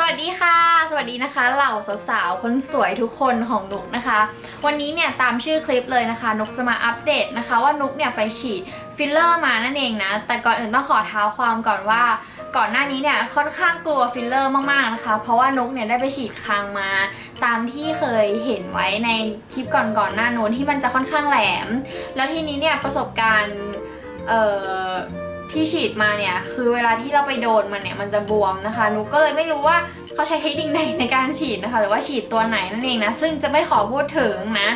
สวัสดีค่ะ สวัสดีนะคะ เหล่าสาวๆ คนสวยทุกคนของนุกนะคะ วันนี้เนี่ยตามชื่อคลิปเลยนะคะ นุกจะมาอัปเดตนะคะ ว่านุกเนี่ยไปฉีดฟิลเลอร์มานั่นเองนะ แต่ก่อนอื่นต้องขอเท้าความก่อนว่า ก่อนหน้านี้เนี่ยค่อนข้างกลัวฟิลเลอร์มากๆนะคะ เพราะว่านุกเนี่ยได้ไปฉีดคางมา ตามที่เคยเห็นไว้ในคลิปก่อนๆหน้านู้นที่มันจะค่อนข้างแหลม แล้วทีนี้เนี่ยประสบการณ์เอ่อ ที่ฉีดมาเนี่ยคือเวลาที่เราไปโดนมันเนี่ยมันจะบวมนะคะนุกก็เลยไม่รู้ว่าเขาใช้เทคนิคไหนในการฉีดนะคะ หรือว่าฉีดตัวไหนนั่นเองนะซึ่งจะไม่ขอพูดถึงนะ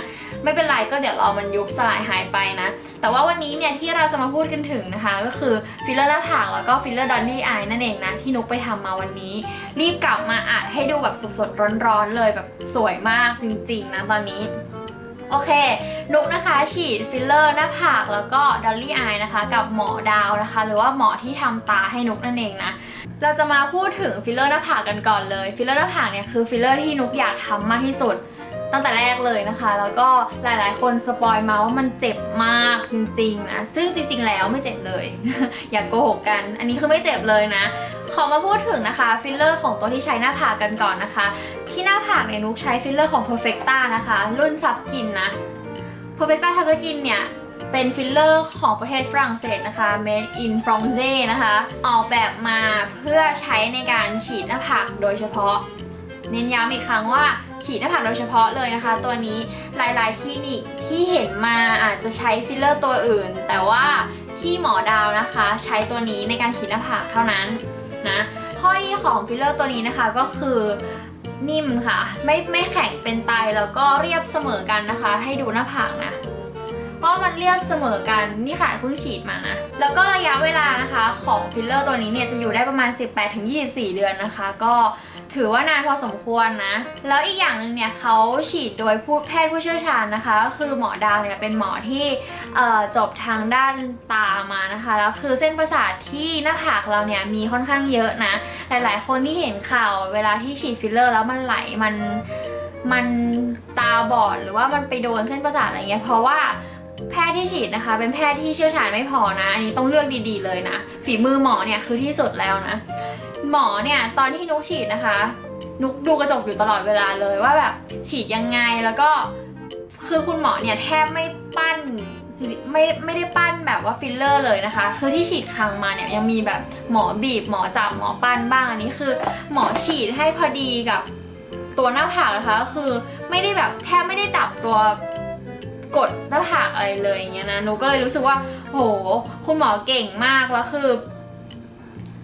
ไม่เป็นไรก็เดี๋ยวรอมันยุบสลายหายไปนะ แต่ว่าวันนี้เนี่ยที่เราจะมาพูดกันถึงนะคะ ก็คือฟิลเลอร์หน้าผากแล้วก็ฟิลเลอร์ดอนนี่อายนั่นเองนะที่นุกไปทำมาวันนี้ รีบกลับมาอัดให้ดูแบบสดๆร้อนๆเลยแบบสวยมากจริงๆนะตอนนี้ โอเค นุกนะคะฉีดฟิลเลอร์หน้าผากแล้วก็ดอลลี่อายนะคะ กับหมอดาวนะคะ หรือว่าหมอที่ทำตาให้นุกนั่นเองนะเราจะมาพูดถึงฟิลเลอร์หน้าผากกันก่อนเลยฟิลเลอร์หน้าผากเนี่ยคือฟิลเลอร์ที่นุกอยากทำมากที่สุด ตั้งแต่แรกเลยนะคะ แล้วก็หลายๆ คนสปอยมาว่ามันเจ็บมากจริงๆนะซึ่งจริง ๆ แล้วไม่เจ็บเลย อย่ากโกหกกัน อันนี้คือไม่เจ็บเลยนะ ขอมาพูดถึงนะคะฟิลเลอร์ของตัวที่ใช้หน้าผากกันก่อนนะคะ ที่หน้าผากเนี่ยนุกใช้ฟิลเลอร์ของ Perfecta นะคะ รุ่น Subskin นะ Perfecta Subskin เนี่ยเป็นฟิลเลอร์ของประเทศฝรั่งเศสนะคะ made in France นะคะ ออกแบบมาเพื่อใช้ในการฉีดหน้าผากโดยเฉพาะ เน้นย้ำอีกครั้งว่าฉีดหน้าผากโดยเฉพาะเลยนะคะ ตัวนี้หลายๆคลินิกที่เห็นมาอาจจะใช้ฟิลเลอร์ตัวอื่น แต่ว่าที่หมอดาวนะคะ ใช้ตัวนี้ในการฉีดหน้าผากเท่านั้นนะข้อดีของฟิลเลอร์ตัวนี้นะคะก็คือนิ่มค่ะ ไม่ไม่แข็งเป็นไตแล้วก็เรียบเสมอกันนะคะ ให้ดูหน้าผากนะเพราะมันเรียบเสมอกันนี่ค่ะเพิ่งฉีดมานะ แล้วก็ระยะเวลานะคะของฟิลเลอร์ตัวนี้เนี่ยจะอยู่ได้ประมาณ 18-24 เดือนนะคะ ก็ ถือว่านานพอสมควรนะ แล้วอีกอย่างหนึ่งเนี่ยเขาฉีดโดยผู้แพทย์ผู้เชี่ยวชาญนะคะก็คือหมอดาวเนี่ยเป็นหมอที่จบทางด้านตามานะคะแล้วคือเส้นประสาทที่หน้าผากเราเนี่ยมีค่อนข้างเยอะนะ หลายๆ คนที่เห็นข่าวเวลาที่ฉีดฟิลเลอร์แล้วมันไหลมันมันตาบอดหรือว่ามันไปโดนเส้นประสาทอะไรเงี้ยเพราะว่าแพทย์ที่ฉีดนะคะ เป็นแพทย์ที่เชี่ยวชาญไม่พอนะ อันนี้ต้องเลือกดีๆเลยนะ ฝีมือหมอเนี่ยคือที่สุดแล้วนะ หมอเนี่ยตอนที่นุกฉีดนะคะ นุกดูกระจกอยู่ตลอดเวลาเลยว่าแบบฉีดยังไงแล้วก็ คือคุณหมอเนี่ยแทบไม่ปั้นไม่ไม่ได้ปั้นแบบว่าฟิลเลอร์เลยนะคะ คือที่ฉีดคางมาเนี่ยยังมีแบบหมอบีบหมอจับหมอปั้นบ้างอันนี้คือ หมอฉีดให้พอดีกับตัวหน้าผากนะคะคือไม่ได้แบบแทบไม่ได้จับตัวกดหน้าผากอะไรเลยอย่างเงี้ยนะหนูก็เลยรู้สึกว่า โห คุณหมอเก่งมากแล้วคือ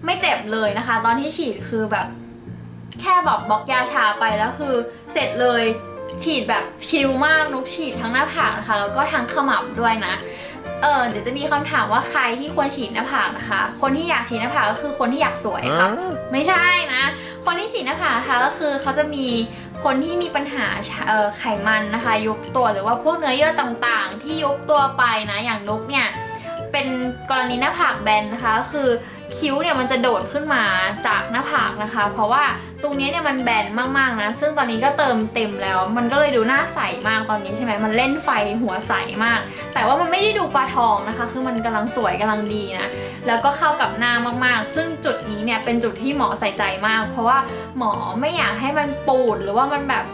ไม่เจ็บเลยนะคะ ตอนที่ฉีดคือแบบ แค่แบบบล็อกยาชาไปแล้วคือ เสร็จเลยฉีดแบบชิลมากนุกฉีดทั้งหน้าผากนะคะแล้วก็ทั้งขมับด้วยนะเออเดี๋ยวจะมีคำถามว่าใครที่ควรฉีดหน้าผากนะคะ คนที่อยากฉีดหน้าผากก็คือคนที่อยากสวยค่ะไม่ใช่นะ คนที่ฉีดหน้าผากนะคะก็คือเขาจะมีคนที่มีปัญหาเอ่อไขมันนะคะ ยุบตัวหรือว่าพวกเนื้อเยื่อต่างๆ ที่ยุบตัวไปนะอย่างนุกเนี่ยเป็นกรณีหน้าผากแบนนะคะก็คือ คิ้วเนี่ยมันจะโดดขึ้นมาจากหน้าผากนะคะ เพราะว่าตรงนี้เนี่ยมันแบนมากๆนะ ซึ่งตอนนี้ก็เติมเต็มแล้ว มันก็เลยดูหน้าใสมากตอนนี้ใช่ไหมมันเล่นไฟหัวใสมาก แต่ว่ามันไม่ได้ดูปลาทองนะคะ คือมันกำลังสวยกำลังดีนะ แล้วก็เข้ากับหน้ามากๆ ซึ่งจุดนี้เนี่ยเป็นจุดที่หมอใส่ใจมาก เพราะว่าหมอไม่อยากให้มันปูดหรือว่ามันแบบ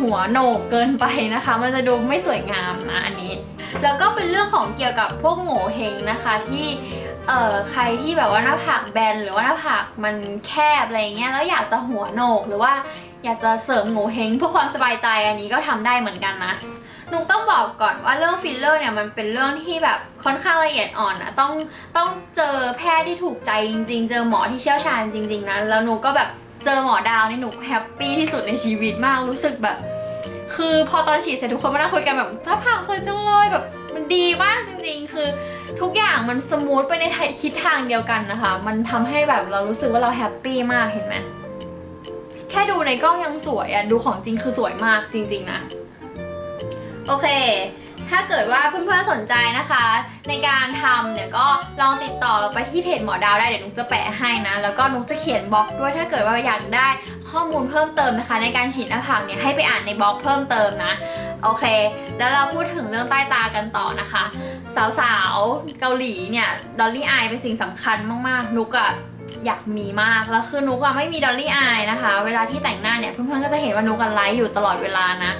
หัวโหนกเกินไปนะคะ มันจะดูไม่สวยงามนะอันนี้ แล้วก็เป็นเรื่องของเกี่ยวกับพวกโง่เฮงนะคะที่ เอ่อใครที่แบบว่าหน้าผากแบนหรือว่าหน้าผากมันแคบอะไรเงี้ยแล้วอยากจะหัวโหนกหรือว่าอยากจะเสริมโง่เฮงเพื่อความสบายใจอันนี้ก็ทำได้เหมือนกันนะนุกต้องบอกก่อนว่าเรื่องฟิลเลอร์เนี่ยมันเป็นเรื่องที่แบบค่อนข้างละเอียดอ่อนนะต้องต้องเจอแพทย์ที่ถูกใจจริง ๆ เจอหมอที่เชี่ยวชาญจริง ๆนะแล้วนุกก็แบบเจอหมอดาวนี่หนุกแฮปปี้ที่สุดในชีวิตมากรู้สึกแบบ คือพอตอนฉีดเสร็จทุกคนมานั่งคุยกันแบบหน้าผากสวยจังเลยแบบ มันดีมากจริงๆ คือทุกอย่างมันสมูทไปในทิศทางเดียวกันนะคะ มันทำให้แบบเรารู้สึกว่าเราแฮปปี้มากเห็นไหมแค่ดูในกล้องยังสวยอะดูของจริงคือสวยมากจริง ๆนะ โอเคถ้าเกิดว่าเพื่อนๆสนใจนะคะ ในการทำเนี่ยก็ลองติดต่อเราไปที่เพจหมอดาวได้เดี๋ยวนุกจะแปะให้นะ แล้วก็นุกจะเขียนบล็อกด้วยถ้าเกิดว่าอยากได้ข้อมูลเพิ่มเติมนะคะ ในการฉีดหน้าผากเนี่ยให้ไปอ่านในบล็อกเพิ่มเติมนะ โอเค แล้วเราพูดถึงเรื่องใต้ตากันต่อนะคะ สาวๆเกาหลีเนี่ยดอลลี่อายเป็นสิ่งสำคัญมากๆ นุกอะอยากมีมาก แล้วคือนุกอะไม่มีดอลลี่อายนะคะ เวลาที่แต่งหน้าเนี่ยเพื่อนๆก็จะเห็นว่านุกกันไลฟ์อยู่ตลอดเวลานะ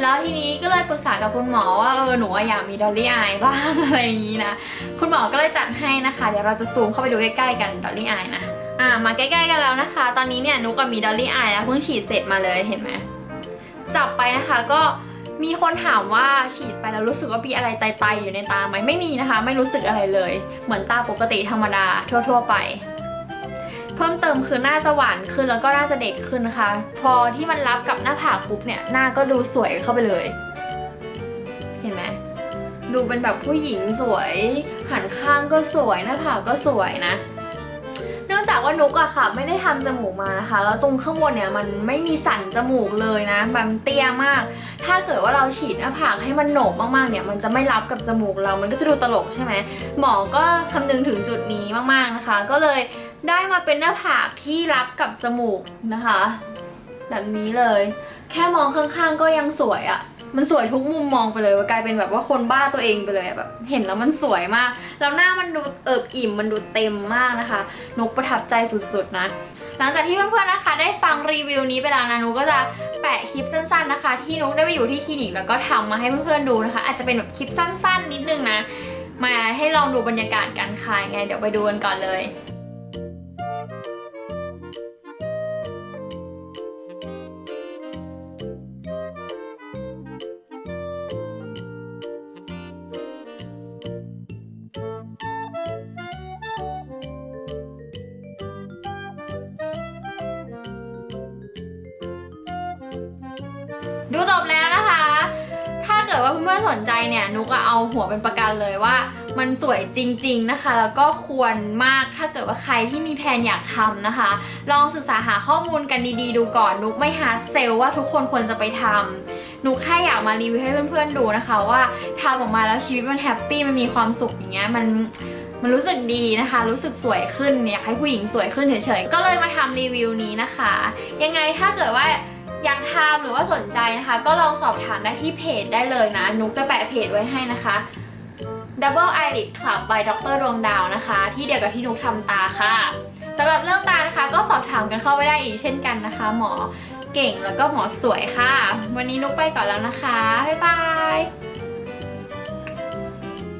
แล้วทีนี้ก็เลยปรึกษากับคุณหมอว่าเออหนูอยากมีดอลลี่อายบ้างอะไรอย่างนี้นะ คุณหมอก็เลยจัดให้นะคะ เดี๋ยวเราจะซูมเข้าไปดูใกล้ๆกันดอลลี่อายนะอ่ามาใกล้ๆกันแล้วนะคะ ตอนนี้เนี่ยนุกกับมีดอลลี่อายแล้วเพิ่งฉีดเสร็จมาเลยเห็นไหมจับไปนะคะก็ มีคนถามว่าฉีดไปแล้วรู้สึกว่ามีอะไรไตๆอยู่ในตาไหมไม่มีนะคะ ไม่รู้สึกอะไรเลย เหมือนตาปกติธรรมดาทั่ว ๆ ไป เพิ่มเติมคือหน้าจะหวานขึ้นแล้วก็หน้าจะเด็กขึ้นนะคะ พอที่มันรับกับหน้าผากปุ๊บเนี่ยหน้าก็ดูสวยเข้าไปเลย เห็นไหมดูเป็นแบบผู้หญิงสวย หันข้างก็สวยหน้าผากก็สวยนะ จากว่านุกอะค่ะ ไม่ได้ทำจมูกมานะคะ แล้วตรงข้างบนเนี่ยมันไม่มีสันจมูกเลยนะมันเตี้ยมาก ถ้าเกิดว่าเราฉีดหน้าผากให้มันโหนกมากๆเนี่ยมันจะไม่รับกับจมูกเรา มันก็จะดูตลกใช่ไหมหมอก็คำนึงถึงจุดนี้มากๆนะคะ ก็เลยได้มาเป็นหน้าผากที่รับกับจมูกนะคะ แบบนี้เลย แค่มองข้างๆก็ยังสวยอะมันสวยทุกมุมมองไปเลยกลายเป็นแบบว่าคนบ้าตัวเองไปเลยแบบ เห็นแล้วมันสวยมาก แล้วหน้ามันดูเอิบอิ่มมันดูเต็มมากนะคะนกประทับใจสุดๆนะหลังจากที่เพื่อนๆนะคะ ได้ฟังรีวิวนี้ไปแล้วนะนุกก็จะแปะคลิปสั้นๆนะคะ ที่นุกได้ไปอยู่ที่คลินิกแล้วก็ทำมาให้เพื่อนๆดูนะคะ อาจจะเป็นแบบคลิปสั้นๆ นิดนึงนะ มาให้ลองดูบรรยากาศกันค่ะยังไงเดี๋ยวไปดูกันก่อนเลย ดูจบแล้วนะคะ ถ้าเกิดว่าเพื่อนๆสนใจเนี่ยนุกอะเอาหัวเป็นประกันเลยว่า มันสวยจริง ๆนะคะ แล้วก็ควรมากถ้าเกิดว่าใครที่มีแผนอยากทำนะคะ ลองศึกษาหาข้อมูลกันดีๆ ดูก่อนนุกไม่ฮาร์ดเซลว่าทุกคนควรจะไปทำนุกแค่อยากมารีวิวให้เพื่อนๆดูนะคะ ว่าทำออกมาแล้วชีวิตมันแฮปปี้มันมีความสุขอย่างเงี้ยมันมันรู้สึกดีนะคะ รู้สึกสวยขึ้นอยากให้ผู้หญิงสวยขึ้นเฉยๆ ก็เลยมาทำรีวิวนี้นะคะ ยังไงถ้าเกิดว่า อยากทำหรือว่าสนใจนะคะ ก็ลองสอบถามได้ที่เพจได้เลยนะ นุกจะแปะเพจไว้ให้นะคะ Double Eyelid Club by ดรดวงดาวนะคะ ที่เดียวกับที่นุกทำตาค่ะสำหรับเรื่องตานะคะก็สอบถามกันเข้าไปได้อีกเช่นกันนะคะ หมอเก่งแล้วก็หมอสวยค่ะ วันนี้นุกไปก่อนแล้วนะคะ บ๊ายบาย